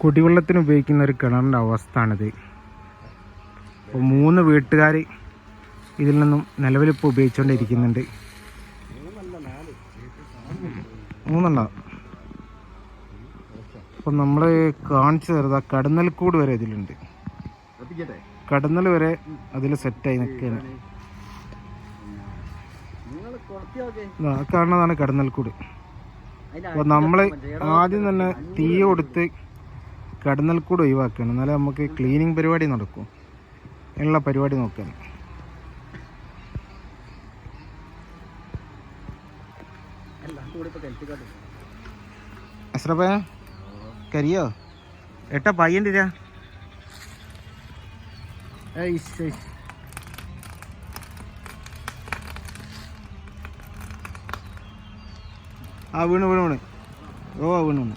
കുടിവെള്ളത്തിന് ഉപയോഗിക്കുന്ന ഒരു കിണറിന്റെ അവസ്ഥയാണിത് അപ്പോൾ മൂന്ന് വീട്ടുകാർ ഇതിൽ നിന്നും നിലവിലിപ്പോൾ ഉപയോഗിച്ചുകൊണ്ടിരിക്കുന്നുണ്ട് മൂന്നെണ്ണ. അപ്പം നമ്മൾ കാണിച്ചു തരുന്നത് ആ കടന്നൽക്കൂട് വരെ ഇതിലുണ്ട്. കടന്നൽ വരെ അതിൽ സെറ്റായി നിൽക്കുകയാണ്. കാണുന്നതാണ് കടന്നൽക്കൂട്. അപ്പോൾ നമ്മൾ ആദ്യം തന്നെ തീ കൊടുത്ത് കടന്നൽക്കൂട് ഒഴിവാക്കണം എന്നാലേ നമുക്ക് ക്ലീനിങ് പരിപാടി നടക്കും. ഉള്ള പരിപാടി കെട്ടിക്കാട്ടെ അസ്രപ്പ കരിയോ? എട്ടാ പയ്യന്റെ ആ വീണ് വീണ് വീണ്. ഓ വീണ് വീണ്.